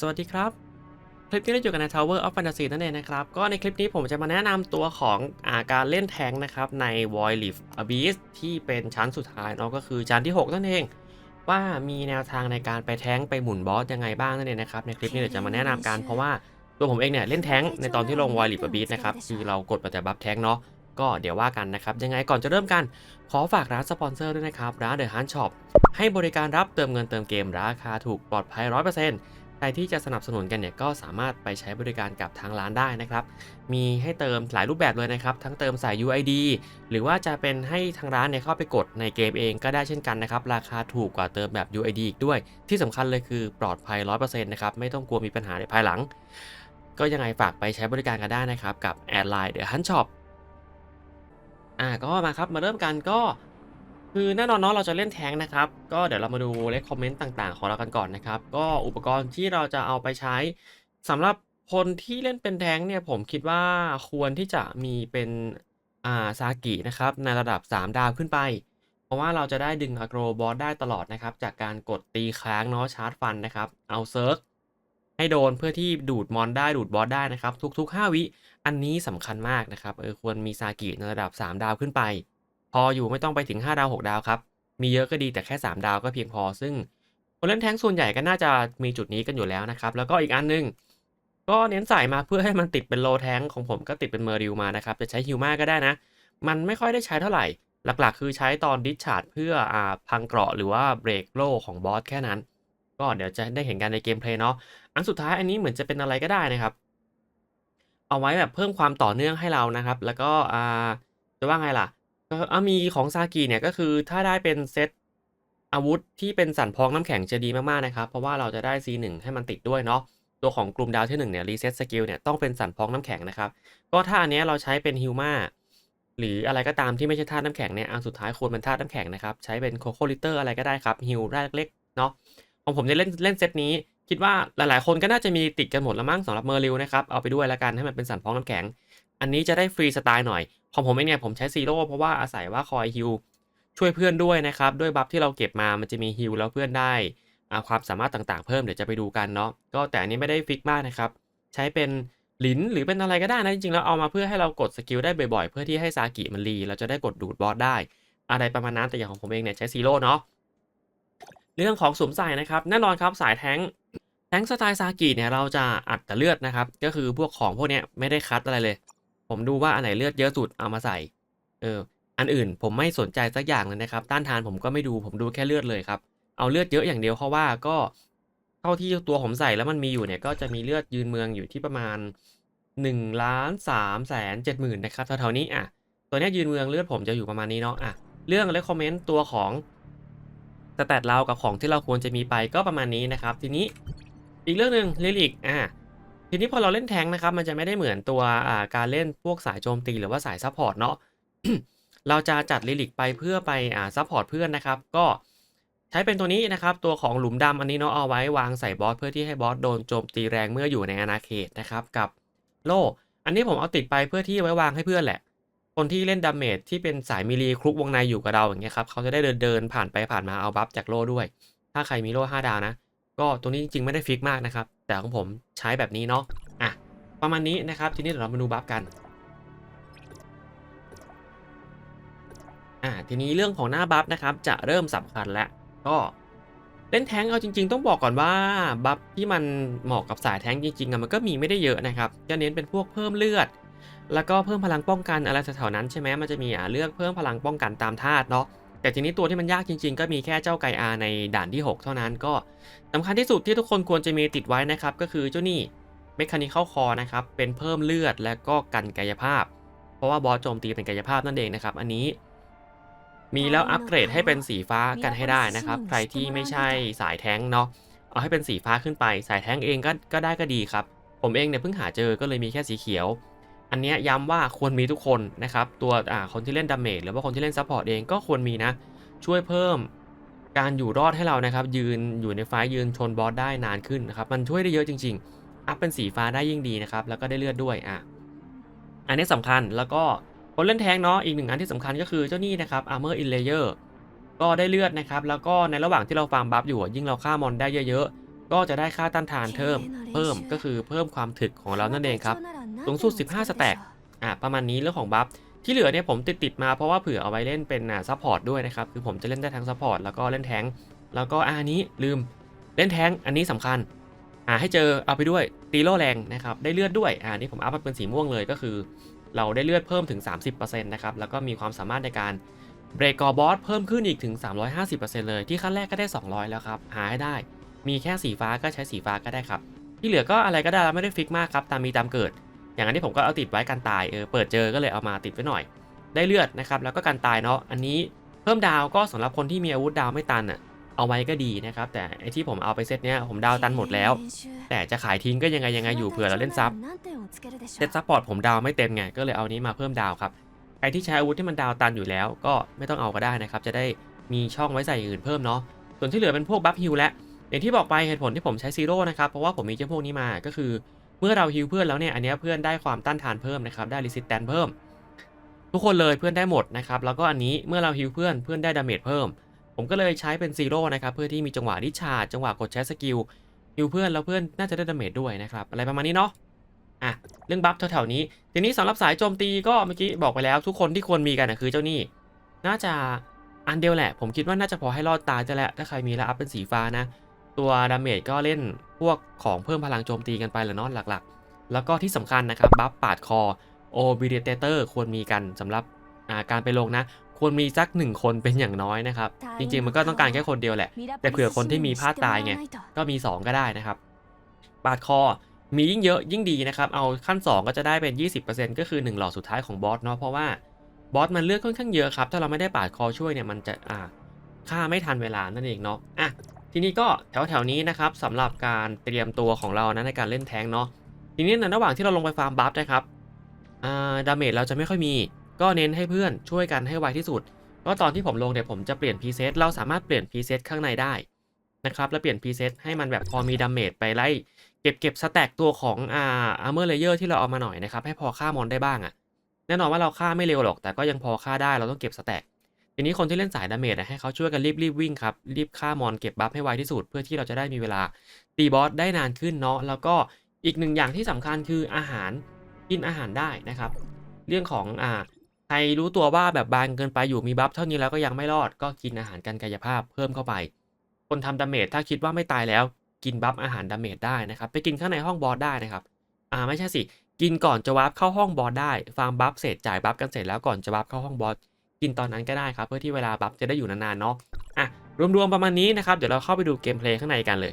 สวัสดีครับ คลิปนี้เราอยู่กันใน Tower of Fantasy นั่นเองนะครับ ก็ในคลิปนี้ผมจะมาแนะนำตัวของอาการเล่นแทงค์นะครับใน Void Rift Abyss ที่เป็นชั้นสุดท้ายเนาะก็คือชั้นที่ 6 นั่นเอง ว่ามีแนวทางในการไปแทงค์ไปหมุนบอสยังไงบ้างนั่นเองนะครับในคลิปนี้เดี๋ยวจะมาแนะนำกันเพราะว่าตัวผมเองเนี่ยเล่นแทงค์ในตอนที่ลง Void Rift Abyss นะครับคือเรากดไปแต่บัฟแทงค์เนาะก็เดี๋ยวว่ากันนะครับ ยังไงก่อนจะเริ่มกัน ขอฝากร้านสปอนเซอร์ด้วยนะครับ ร้าน The Hunt Shop ให้บริการรับเติมเงินเติมเกมราคาถูกปลอดภัย 100% ใครที่จะสนับสนุนกันเนี่ยก็สามารถไปใช้บริการกับทางร้านได้นะครับ มีให้เติมหลายรูปแบบเลยนะครับ ทั้งเติมสาย UID หรือว่าจะเป็นให้ทางร้านเนี่ยเข้าไปกดในเกมเองก็ได้เช่นกันนะครับ ราคาถูกกว่าเติมแบบ UID อีกด้วย ที่สำคัญเลยคือปลอดภัย 100%นะครับ ไม่ต้องกลัวมีปัญหาในภายหลัง ก็ยังไงฝากไปใช้บริการกันได้นะครับกับแอดไลน์ The Hunt Shop อ่าก็มาครับมาเริ่มกันก็ คือแน่นอนเนาะเราจะเล่นแทงนะครับ ก็เดี๋ยวเรามาดูเลคคอมเมนต์ต่างๆ ของเรากันก่อนนะครับ ก็อุปกรณ์ที่เราจะเอาไปใช้สำหรับคนที่เล่นเป็นแทงเนี่ยผมคิดว่าควรที่จะมีเป็นอ่าซากินะครับในระดับ 3 ดาวขึ้นไป เพราะว่าเราจะได้ดึงอโกรบอสได้ตลอดนะครับ จากการกดตีค้างเนาะชาร์จฟันนะครับเอาเซิร์ฟให้โดนเพื่อที่ดูดมอนได้ดูดบอสได้นะครับ ทุกๆ 5 วิอันนี้สำคัญมากนะครับเออควรมีซากิในระดับ 3 ดาวขึ้นไป ออยู่ไม่ต้องไปถึง 5 ดาว 6 ดาวครับ มีเยอะก็ดีแต่แค่ 3 ดาวก็เพียงพอ ซึ่งคนเล่นแท้งส่วนใหญ่ก็น่าจะมีจุดนี้กันอยู่แล้วนะครับ แล้วก็อีกอันหนึง ก็เน้นใส่มาเพื่อให้มันติดเป็นโลแทงของผมก็ติดเป็นเมอริวมานะครับ จะใช้ฮิวมาก็ได้นะ มันไม่ค่อยได้ใช้เท่าไหร่ หลักๆ คือใช้ตอนดิชาร์ดเพื่ออ่าพังเกราะหรือว่าเบรกโลของบอสแค่นั้น ก็เดี๋ยวจะได้เห็นกันในเกมเพลย์เนาะ อันสุดท้ายอันนี้เหมือนจะเป็นอะไรก็ได้นะครับ เอาไว้แบบเพิ่มความต่อเนื่องให้เรานะครับ แล้วก็อ่าจะว่าไงล่ะ ก็อะมีของซากิเนี่ยก็คือถ้าได้เป็นเซตอาวุธที่เป็นสันพองน้ำแข็งจะดีมากๆนะครับ เพราะว่าเราจะได้ C1 ให้มันติดด้วยเนาะตัวของกลุ่มดาวที่1เนี่ยรีเซ็ตสกิลเนี่ยต้องเป็นสันพองน้ำแข็งนะครับ ก็ถ้าอันนี้เราใช้เป็นฮิวมาหรืออะไรก็ตามที่ไม่ใช่ธาตุน้ำแข็งเนี่ยอันสุดท้ายควรเป็นธาตุน้ำแข็งนะครับ ใช้เป็นโคโคลิเตอร์อะไรก็ได้ครับฮิวได้เล็กๆเนาะของผมเนี่ยเล่นเล่นเซตนี้ คิดว่าหลายๆ คนก็น่าจะมีติดกันหมดล้วมั้งสำหรับเมอร์ริวนะครับเอาไปด้วยแล้วกันให้มันเป็นสันพองน้ำแข็ง อันนี้จะได้ฟรีสไตล์หน่อย ของผมเองเนี่ยผมใช้ซีโร่เพราะว่าอาศัยว่าคอยฮิลช่วยเพื่อนด้วยนะครับ ด้วยบัฟที่เราเก็บมามันจะมีฮิลแล้วเพื่อนได้อ่าความสามารถต่างๆ เพิ่มเดี๋ยวจะไปดูกันเนาะก็แต่อันนี้ไม่ได้ฟิกมากนะครับ ใช้เป็นลินหรือเป็นอะไรก็ได้นะจริงๆแล้วเอามาเพื่อให้เรากดสกิลได้บ่อยๆ เพื่อที่ให้ซากิมันรีเราจะได้กดดูดบอสได้ อะไรประมาณนั้นแต่อย่างของผมเองเนี่ยใช้ซีโร่เนาะเรื่องของสวมใส่นะครับแน่นอนครับสายแท้งแท้งสไตล์ซากิเนี่ยเราจะอัดแต่เลือดนะครับ ก็คือพวกของพวกเนี้ยไม่ได้คัดอะไรเลย ผมดูว่าอันไหนเลือดเยอะสุดเอามาใส่ เออ อันอื่นผมไม่สนใจสักอย่างเลยนะครับ ต้านทานผมก็ไม่ดู ผมดูแค่เลือดเลยครับ เอาเลือดเยอะอย่างเดียวเพราะว่าก็เท่าที่ตัวผมใส่แล้วมันมีอยู่เนี่ย ก็จะมีเลือดยืนเมืองอยู่ที่ประมาณ1ล้าน3แสน7หมื่นนะครับแถวๆนี้อะ ตัวนี้ยืนเมืองเลือดผมจะอยู่ประมาณนี้เนาะอะ เรื่องเลคคอมเมนต์ตัวของสแตทเรากับของที่เราควรจะมีไปก็ประมาณนี้นะครับ ทีนี้อีกเรื่องหนึ่งลิลิกอ่า ทีนี้พอเราเล่นแทงนะครับ มันจะไม่ได้เหมือนตัวการเล่นพวกสายโจมตีหรือว่าสายซัพพอร์ตเนาะเราจะจัดลิลิกไปเพื่อไปซัพพอร์ตเพื่อนนะครับ ก็ใช้เป็นตัวนี้นะครับ ตัวของหลุมดำอันนี้เนาะเอาไว้วางใส่บอสเพื่อที่ให้บอสโดนโจมตีแรงเมื่ออยู่ในอาณาเขตนะครับ กับโล่อันนี้ผมเอาติดไปเพื่อที่ไว้วางให้เพื่อนแหละ คนที่เล่นดาเมจที่เป็นสายมิลีคลุกวงในอยู่กับเราอย่างเงี้ยครับเขาจะได้เดินเดินผ่านไปผ่านมาเอาบัฟจากโล่ด้วย ถ้าใครมีโล่5ดาวนะ ก็ตัวนี้จริงๆไม่ได้ฟิกมากนะครับ แต่ของผมใช้แบบนี้เนาะอะประมาณนี้นะครับ ทีนี้เดี๋ยวเรามาดูบัฟกันอะทีนี้เรื่องของหน้าบัฟนะครับ จะเริ่มสำคัญแล้วก็เล่นแท้งเอาจริง ๆ ต้องบอกก่อนว่าบัฟที่มันเหมาะกับสายแท้งจริงๆอะมันก็มีไม่ได้เยอะนะครับจะเน้นเป็นพวกเพิ่มเลือด แล้วก็เพิ่มพลังป้องกันอะไรแถวๆนั้นใช่ไหมมันจะมีอ่าเลือกเพิ่มพลังป้องกันตามธาตุเนาะ แต่ทีนี้ตัวที่มันยากจริง ๆ ก็มีแค่เจ้าไกอาในด่านที่ 6 เท่านั้นก็สำคัญที่สุดที่ทุกคนควรจะมีติดไว้นะครับ ก็คือเจ้านี่เมคานิค a ลคอนะครับ เป็นเพิ่มเลือดและก็กันกายภาพ เพราะว่าบอสโจมตีเป็นกายภาพนั่นเองนะครับ อันนี้มีแล้วอัปเกรดให้เป็นสีฟ้ากันให้ได้นะครับ ใครที่ไม่ใช่สายแท้งเนาะเอาให้เป็นสีฟ้าขึ้นไป สายแท้งเองก็ก็ได้ก็ดีครับ ผมเองเนี่ยเพิ่งหาเจอก็เลยมีแค่สีเขียว อันนี้ย้ำว่าควรมีทุกคนนะครับตัวอ่าคนที่เล่นดาเมจหรือว่าคนที่เล่นซัพพอร์ตเองก็ควรมีนะ ช่วยเพิ่มการอยู่รอดให้เรานะครับ ยืนอยู่ในไฟยืนชนบอสได้นานขึ้นนะครับมันช่วยได้เยอะจริง ๆ อัพเป็นสีฟ้าได้ยิ่งดีนะครับ แล้วก็ได้เลือดด้วยอะอันนี้สำคัญแล้วก็คนเล่นแทงเนาะอีกหนึ่งอันที่สำคัญก็คือเจ้านี่นะครับ Armor in Layer ก็ได้เลือดนะครับ แล้วก็ในระหว่างที่เราฟาร์มบัฟอยู่ยิ่งเราฆ่ามอนได้เยอะๆ ก็จะได้ค่าต้านทานเพิ่มเพิ่มก็คือเพิ่มความถึกของเรานั่นเองครับสูงสุด 15 สแต็กอะประมาณนี้เรื่องของบัฟที่เหลือเนี่ยผมติดติดๆมาเพราะว่าเผื่อเอาไว้เล่นเป็นอ่าซัพพอร์ตด้วยนะครับคือผมจะเล่นได้ทั้งซัพพอร์ตแล้วก็เล่นแทงค์แล้วก็อะอันนี้ลืมเล่นแทงค์อันนี้สำคัญอ่าให้เจอเอาไปด้วยตีโล่แรงนะครับได้เลือดด้วยอ่านี่ผมอัพมาเป็นสีม่วงเลยก็คือ เราได้เลือดเพิ่มถึง 30%นะครับแล้วก็มีความสามารถในการเบรกกอบอสเพิ่มขึ้นอีกถึง 350%เลยที่ขั้นแรกก็ได้ 200 แล้วครับหาให้ได้ มีแค่สีฟ้าก็ใช้สีฟ้าก็ได้ครับ ที่เหลือก็อะไรก็ได้ไม่ได้ฟิกมากครับตามมีตามเกิด อย่างอันนี้ผมก็เอาติดไว้กันตายเออเปิดเจอก็เลยเอามาติดไว้หน่อย ได้เลือดนะครับแล้วก็กันตายเนาะอันนี้เพิ่มดาวก็สำหรับคนที่มีอาวุธดาวไม่ตันอะเอาไว้ก็ดีนะครับ แต่ไอที่ผมเอาไปเซตเนี้ยผมดาวตันหมดแล้ว แต่จะขายทิ้งก็ยังไงยังไงอยู่เผื่อเราเล่นซับเซตซัพพอร์ตผมดาวไม่เต็มไงก็เลยเอานี้มาเพิ่มดาวครับใครที่ใช้อาวุธที่มันดาวตันอยู่แล้ว ก็ไม่ต้องเอาก็ได้นะครับ จะได้มีช่องไว้ใส่อื่นเพิ่มเนาะส่วนที่เหลือเป็นพวกบัฟฮิลและ อย่างที่บอกไปเหตุผลที่ผมใช้ซีโร่นะครับ เพราะว่าผมมีเจ้าพวกนี้มาก็คือ เมื่อเราฮิลเพื่อนแล้วเนี่ย อันนี้เพื่อนได้ความต้านทานเพิ่มนะครับได้รีสิสแตนเพิ่ม ทุกคนเลยเพื่อนได้หมดนะครับแล้วก็อันนี้เมื่อเราฮิลเพื่อนเพื่อนได้ดาเมจเพิ่ม ผมก็เลยใช้เป็นซีโร่นะครับเพื่อที่มีจังหวะดิชาจังหวะกดใช้สกิลฮิลเพื่อนแล้วเพื่อนน่าจะได้ดาเมจด้วยนะครับอะไรประมาณนี้เนาะอะเรื่องบัฟแถวๆนี้ ทีนี้สำหรับสายโจมตีก็เมื่อกี้บอกไปแล้ว ทุกคนที่ควรมีกันนะคือเจ้านี่น่าจะอันเดียวแหละ ผมคิดว่าน่าจะพอให้รอดตาจะแหละถ้าใครมีแล้วอัพเป็นสีฟ้านะ ตัวดาเมจก็เล่นพวกของเพิ่มพลังโจมตีกันไปแหละเนาะหลักๆ แล้วก็ที่สำคัญนะครับบัฟปาดคอโอบิเดเตอร์ควรมีกันสำหรับอ่าการไปลงนะ ควรมีสักหนึ่งคนเป็นอย่างน้อยนะครับ จริงๆมันก็ต้องการแค่คนเดียวแหละ แต่เผื่อคนที่มีพลาดตายไงก็มี 2 ก็ได้นะครับปาดคอมียิ่งเยอะยิ่งดีนะครับ เอาขั้น 2 ก็จะได้เป็น 20%ก็คือ 1 หลอดสุดท้ายของบอสเนาะเพราะว่าบอสมันเลือกค่อนข้างเยอะครับ ถ้าเราไม่ได้ปาดคอช่วยเนี่ยมันจะอ่าฆ่าไม่ทันเวลานั่นเองเนาะอะ ทีนี้ก็แถวแถวๆนี้นะครับสำหรับการเตรียมตัวของเรานะในการเล่นแทงเนาะทีนี้ในระหว่างที่เราลงไปฟาร์มบัฟนะครับดาเมจเราจะไม่ค่อยมี ก็เน้นให้เพื่อนช่วยกันให้ไวที่สุด ก็ตอนที่ผมลงเนี่ยผมจะเปลี่ยนพรีเซตเราสามารถเปลี่ยนพรีเซตข้างในได้นะครับแล้วเปลี่ยนพรีเซตให้มันแบบพอมีดาเมจไปไล่เก็บเก็บสแต็กตัวของอาอาร์เมอร์เลเยอร์ที่เราเอามาหน่อยนะครับให้พอฆ่ามอนได้บ้างอะ่ะแน่นอนว่าเราฆ่าไม่เร็วหรอก แต่ก็ยังพอฆ่าได้เราต้องเก็บสแต็ก ทีนี้คนที่เล่นสายดาเมจอะให้เขาช่วยกันรีบรีบวิ่งครับ รีบฆ่ามอนเก็บบัฟให้ไวที่สุด เพื่อที่เราจะได้มีเวลาตีบอสได้นานขึ้นเนาะแล้วก็อีกหนึ่งอย่างที่สำคัญคืออาหารกินอาหารได้นะครับ เรื่องของอ่าใครรู้ตัวว่าแบบบางเกินไปอยู่มีบัฟเท่านี้แล้วก็ยังไม่รอดก็กินอาหารกันกายภาพเพิ่มเข้าไป คนทำดาเมจถ้าคิดว่าไม่ตายแล้ว กินบัฟอาหารดาเมจได้นะครับ ไปกินข้างในห้องบอสได้นะครับอ่าไม่ใช่สิกินก่อนจะวาร์ปเข้าห้องบอสได้ฟาร์มบัฟเสร็จจ่ายบัฟกันเสร็จแล้วก่อนจะวาร์ปเข้าห้องบอส กินตอนนั้นก็ได้ครับ เพื่อที่เวลาบัฟจะได้อยู่นานๆเนาะอะรวมๆประมาณนี้นะครับ เดี๋ยวเราเข้าไปดูเกมเพลย์ข้างในกันเลย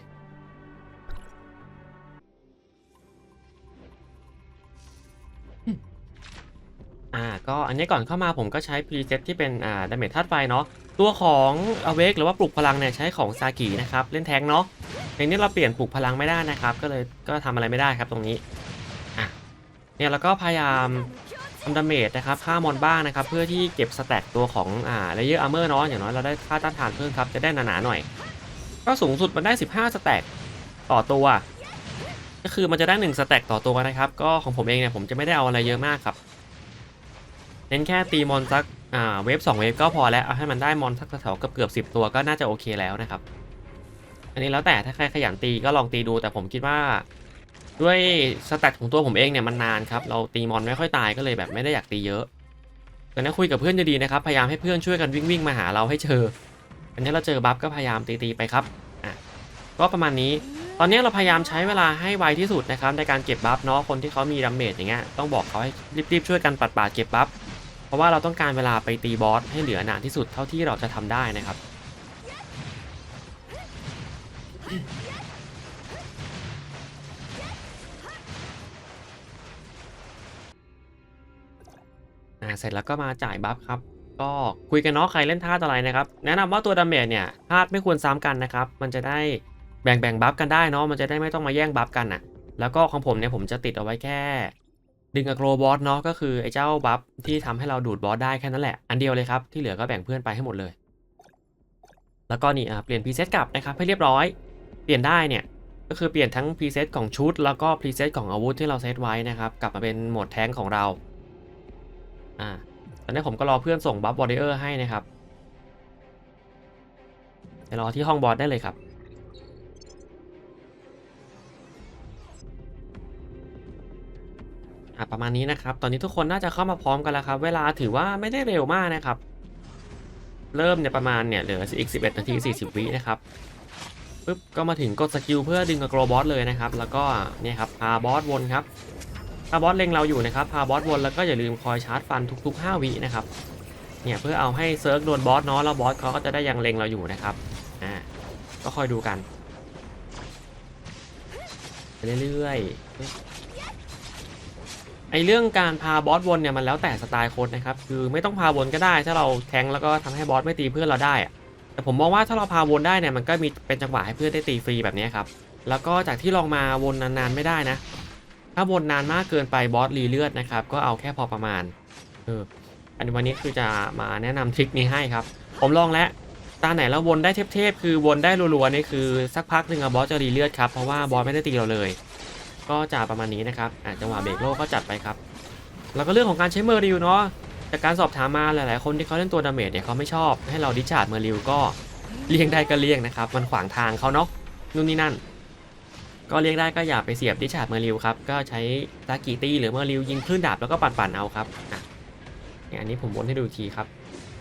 อ่าก็อันนี้ก่อนเข้ามาผมก็ใช้พรีเซตที่เป็นอ่าดาเมจธาตุไฟเนาะตัวของอเวกหรือว่าปลุกพลังเนี่ยใช้ของซากินะครับเล่นแทงเนาะอย่างนี้เราเปลี่ยนปลุกพลังไม่ได้นะครับ ก็เลยก็ทำอะไรไม่ได้ครับตรงนี้อะเนี่ยแล้วก็พยายาม ทำดาเมจนะครับฆ่ามอนบ้างนะครับ เพื่อที่เก็บสแต็กตัวของอ่าเลเยอร์อาร์เมอร์เนาะอย่างน้อยเราได้ค่าต้านทานเพิ่มครับ จะได้หนาๆหน่อย ก็สูงสุดมันได้ 15 สแต็กต่อตัว ก็คือมันจะได้ 1 สแต็กต่อตัวนะครับ ก็ของผมเองเนี่ยผมจะไม่ได้เอาอะไรเยอะมากครับ เน้นแค่ตีมอนสักอ่าเวฟสองเวฟก็พอแล้วเอาให้มันได้มอนสักแถวๆเกือบเกือบสิบตัวก็น่าจะโอเคแล้วนะครับ อันนี้แล้วแต่ถ้าใครขยันตีก็ลองตีดูแต่ผมคิดว่า ด้วยสแตทของตัวผมเองเนี่ยมันนานครับ เราตีมอนไม่ค่อยตายก็เลยแบบไม่ได้อยากตีเยอะแต่นั้นคุยกับเพื่อนจะดีนะครับ พยายามให้เพื่อนช่วยกันวิ่งวิ่งมาหาเราให้เจออันนี้เราเจอบัฟก็พยายามตีตีๆไปครับอะก็ประมาณนี้ ตอนนี้เราพยายามใช้เวลาให้ไวที่สุดนะครับในการเก็บบัฟเนาะคนที่เขามีดาเมจอย่างเงี้ยต้องบอกเขาให้รีบๆช่วยกันปัดปาดเก็บบัฟเพราะว่าเราต้องการเวลาไปตีบอสให้เหลือนานที่สุดเท่าที่เราจะทำได้นะครับ เสร็จแล้วก็มาจ่ายบัฟครับ ก็คุยกันเนาะใครเล่นท่าอะไรนะครับ แนะนำว่าตัวดาเมจเนี่ยธาตุไม่ควรซ้ำกันนะครับ มันจะได้แบ่งแบ่งบัฟกันได้เนาะ มันจะได้ไม่ต้องมาแย่งบัฟกันน่ะ แล้วก็ของผมเนี่ยผมจะติดเอาไว้แค่ ดึงอะโกรบอสเนาะ ก็คือไอ้เจ้าบัฟที่ทำให้เราดูดบอสได้แค่นั้นแหละ อันเดียวเลยครับ ที่เหลือก็แบ่งเพื่อนไปให้หมดเลย แล้วก็นี่อะเปลี่ยนพรีเซตกลับนะครับให้เรียบร้อย เปลี่ยนได้เนี่ยก็คือเปลี่ยนทั้งพรีเซตของชุด แล้วก็พรีเซตของอาวุธที่เราเซตไว้นะครับ กลับมาเป็นโหมดแทงของเรา อ่าตอนนี้ผมก็รอเพื่อนส่งบัฟบอดเออร์ให้นะครับเะรอที่ห้องบอสได้เลยครับอะประมาณนี้นะครับ ตอนนี้ทุกคนน่าจะเข้ามาพร้อมกันแล้วครับ เวลาถือว่าไม่ได้เร็วมากนะครับ เริ่มเนี่ยประมาณเนี่ยเหลืออีก 11 นาที 40 วินะครับปุ๊บก็มาถึงกดสกิลเพื่อดึงกับโกลบอสเลยนะครับ แล้วก็เนี่ยครับพาบอสวนครับ พาบอสเล็งเราอยู่นะครับพาบอสวนแล้วก็อย่าลืมคอยชาร์จฟันทุก ๆ 5วินะครับเนี่ยเพื่อเอาให้เซิร์ฟโดนบอสเนาะแล้วบอสเขาก็จะได้ยังเล็งเราอยู่นะครับอ่าก็คอยดูกันเรื่อยๆไอเรื่องการพาบอสวนเนี่ยมันแล้วแต่สไตล์โค้ดนะครับคือไม่ต้องพาวนก็ได้ ถ้าเราแทงแล้วก็ทำให้บอสไม่ตีเพื่อนเราได้อะแต่ผมมองว่าถ้าเราพาวนได้เนี่ยมันก็มีเป็นจังหวะให้เพื่อนได้ตีฟรีแบบนี้ครับแล้วก็จากที่ลองมาวนนานๆไม่ได้นะ ถ้าวนนานมากเกินไปบอสรีเลือดนะครับ ก็เอาแค่พอประมาณ เออ อันนี้วันนี้คือจะมาแนะนำทริคนี้ให้ครับ ผมลองแล้ว ตาไหนเราวนได้เทพๆคือวนได้รัวๆนี่คือสักพักหนึ่งอะบอสจะรีเลือดครับ เพราะว่าบอสไม่ได้ตีเราเลย ก็จะประมาณนี้นะครับอะจังหวะเบรกโลกก็จัดไปครับ แล้วก็เรื่องของการใช้เมอร์ริวเนาะ จากการสอบถามมาหลายๆคนที่เขาเล่นตัวดาเมจเนี่ยเขาไม่ชอบ ให้เราดิชาร์ดเมอร์ริวก็เลี่ยงได้ก็เลี่ยงนะครับ มันขวางทางเขาเนาะ นู่นนี่นั่น ก็เลี่ยงได้ก็อย่าไปเสียบดิชาร์ดเมอร์ริวครับ ก็ใช้ตากีตี้หรือเมอร์ริวยิงคลื่นดาบแล้วก็ปั่นๆเอาครับอะเนี่ยอันนี้ผมวนให้ดูทีครับ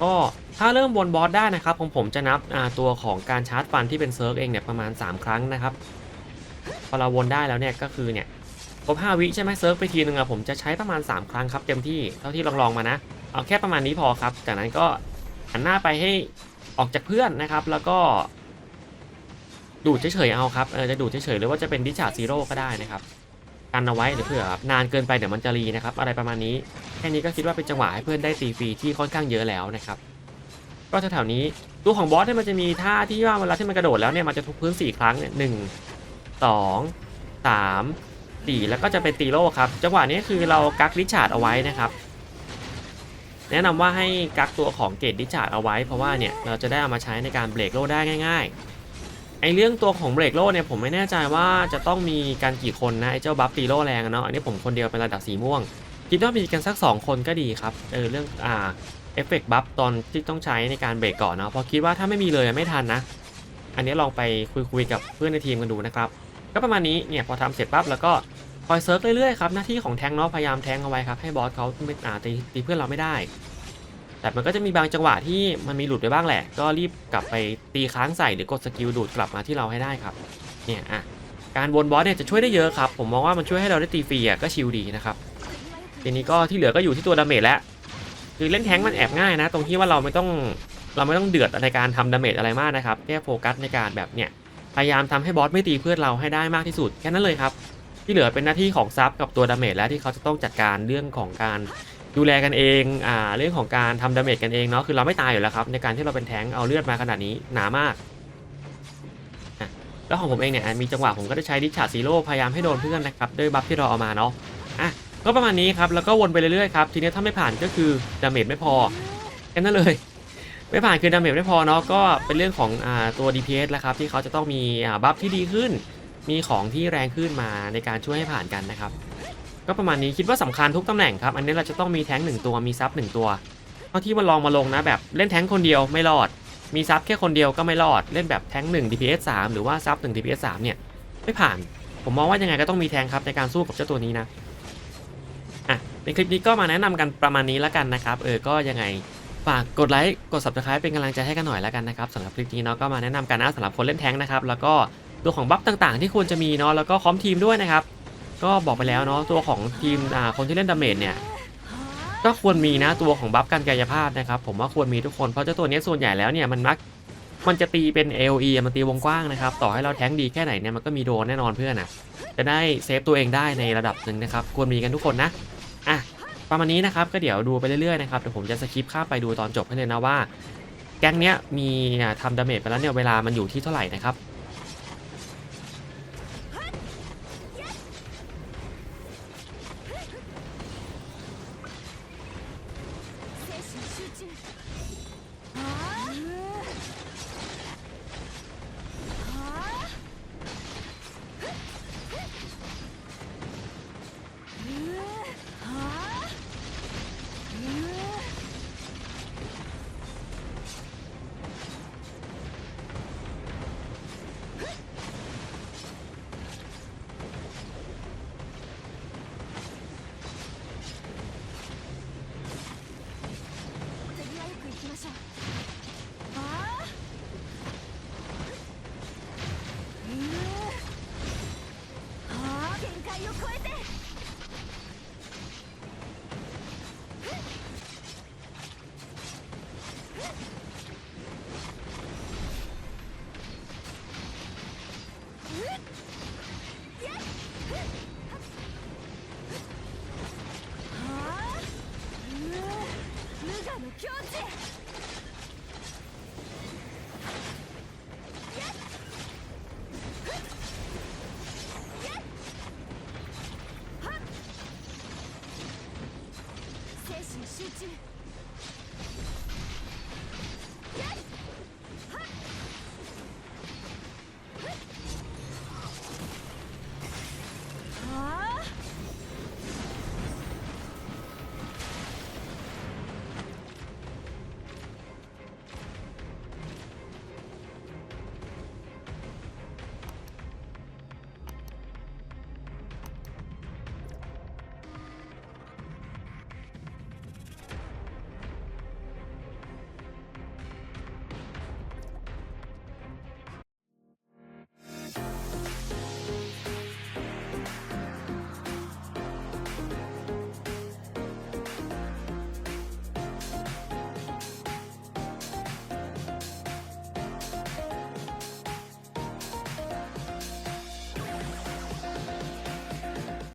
ก็ถ้าเริ่มวนบอสได้นะครับของผมจะนับตัวของการชาร์จฟันที่เป็นเซิร์ฟเองเนี่ยประมาณ 3 ครั้งนะครับพอเราวนได้แล้วเนี่ยก็คือเนี่ยครบ5วิใช่ไหมเซิร์ฟไปทีนึงอะผมจะใช้ประมาณ 3 ครั้งครับเต็มที่เท่าที่ลองลองๆมานะ เอาแค่ประมาณนี้พอครับ จากนั้นก็หันหน้าไปให้ออกจากเพื่อนนะครับ แล้วก็ ดูดเฉยๆเอาครับเออจะดูดเฉยๆหรือว่าจะเป็นดิชาร์ซีโร่ก็ได้นะครับกันเอาไว้เดี๋ยวเผื่อแบบนานเกินไปเดี๋ยวมันจะรีนะครับอะไรประมาณนี้แค่นี้ก็คิดว่าเป็นจังหวะให้เพื่อนได้ตีฟรีที่ค่อนข้างเยอะแล้วนะครับก็แถวๆนี้ตัวของบอสเนี่ยมันจะมีท่าที่ว่าเวลาที่มันกระโดดแล้วเนี่ยมันจะทุบพื้นสี่ครั้งเนี่ยหนึ่งสองสามสี่แล้วก็จะเป็นตีโร่ครับจังหวะนี้คือเรากักดิชาร์ดเอาไว้นะครับ แนะนำว่าให้กักตัวของเกตดิชาร์ดเอาไว้ เพราะว่าเนี่ยเราจะได้เอามาใช้ในการเบรกโล่ได้ง่าย ๆ ไอเรื่องตัวของเบรกโล่เนี่ยผมไม่แน่ใจว่าจะต้องมีการกี่คนนะไอเจ้าบัฟตีโล่แรงเนาะอันนี้ผมคนเดียวเป็นระดับสีม่วง คิดว่ามีกันสัก 2 คนก็ดีครับเออเรื่องอ่าเอฟเฟกต์บัฟตอนที่ต้องใช้ในการเบรกก่อนเนาะพอคิดว่าถ้าไม่มีเลยไม่ทันนะ อันนี้ลองไปคุยๆกับเพื่อนในทีมกันดูนะครับก็ประมาณนี้เนี่ยพอทำเสร็จปั๊บแล้วก็คอยเซิร์ฟเรื่อยๆครับหน้าที่ของแทงเนาะพยายามแทงเอาไว้ครับให้บอสเขาไม่อ่าตีตีเพื่อนเราไม่ได้ แต่มันก็จะมีบางจังหวะที่มันมีหลุดไปบ้างแหละ ก็รีบกลับไปตีค้างใส่หรือกดสกิลดูดกลับมาที่เราให้ได้ครับ เนี่ยอะการวนบอสเนี่ยจะช่วยได้เยอะครับ ผมมองว่ามันช่วยให้เราได้ตีฟรีอะก็ชิลดีนะครับทีนี้ก็ที่เหลือก็อยู่ที่ตัวดาเมจแล้ว คือเล่นแท้งมันแอบง่ายนะ ตรงที่ว่าเราไม่ต้องเราไม่ต้องเดือดในการทำดาเมจอะไรมากนะครับแค่โฟกัสในการแบบเนี่ยพยายามทำให้บอสไม่ตีเพื่อนเราให้ได้มากที่สุดแค่นั้นเลยครับ ที่เหลือเป็นหน้าที่ของซับกับตัวดาเมจแล้วที่เขาจะต้องจัดการเรื่องของการ ดูแลกันเองอ่าเรื่องของการทำดาเมจกันเองเนาะคือเราไม่ตายอยู่แล้วครับในการที่เราเป็นแทงเอาเลือดมาขนาดนี้หนามากอะแล้วของผมเองเนี่ยมีจังหวะผมก็จะใช้ดิชาร์ซีโร่พยายามให้โดนเพื่อนนะครับด้วยบัฟที่เราเอามาเนาะอะก็ประมาณนี้ครับแล้วก็วนไปเรื่อยๆครับทีนี้ถ้าไม่ผ่านก็คือดาเมจไม่พอแค่นั้นเลย ไม่ผ่านคือดาเมจไม่พอเนาะก็เป็นเรื่องของอ่าตัว DPS แล้วครับที่เขาจะต้องมีอ่าบัฟที่ดีขึ้น มีของที่แรงขึ้นมาในการช่วยให้ผ่านกันนะครับ ก็ประมาณนี้คิดว่าสำคัญทุกตำแหน่งครับ อันนี้เราจะต้องมีแท้งหนึ่งตัวมีซับหนึ่งตัวเท่าที่มันลองมาลงนะแบบเล่นแท้งคนเดียวไม่รอด มีซับแค่คนเดียวก็ไม่รอด เล่นแบบแท้ง1 DPS 3 หรือว่าซับ1 DPS 3 เนี่ยไม่ผ่าน ผมมองว่ายังไงก็ต้องมีแท้งครับในการสู้กับเจ้าตัวนี้นะอะในคลิปนี้ก็มาแนะนำกันประมาณนี้แล้วกันนะครับ เออก็ยังไงฝากกดไลค์กด subscribe เป็นกำลังใจให้กันหน่อยแล้วกันนะครับสำหรับคลิปนี้เนาะก็มาแนะนำกันนะสำหรับคนเล่นแท้งนะครับแล้วก็ตัวของบัฟต่างๆ ที่ควรจะมีเนาะแล้วก็คอมทีมด้วยนะครับ ก็บอกไปแล้วเนาะตัวของทีมอ่าคนที่เล่นดาเมจเนี่ยก็ควรมีนะตัวของบัฟการกายภาพนะครับผมว่าควรมีทุกคนเพราะเจ้าตัวนี้ส่วนใหญ่แล้วเนี่ยมันมักมันจะตีเป็น AOE อะมันตีวงกว้างนะครับต่อให้เราแท้งดีแค่ไหนเนี่ยมันก็มีโดนแน่นอนเพื่อนนะจะได้เซฟตัวเองได้ในระดับหนึ่งนะครับควรมีกันทุกคนนะอะประมาณนี้นะครับก็เดี๋ยวดูไปเรื่อยๆนะครับเดี๋ยวผมจะสคิปข้ามไปดูตอนจบให้เลยนะว่า แก๊งเนี้ยมีทำดาเมจไปแล้วเนี่ยเวลามันอยู่ที่เท่าไหร่นะครับ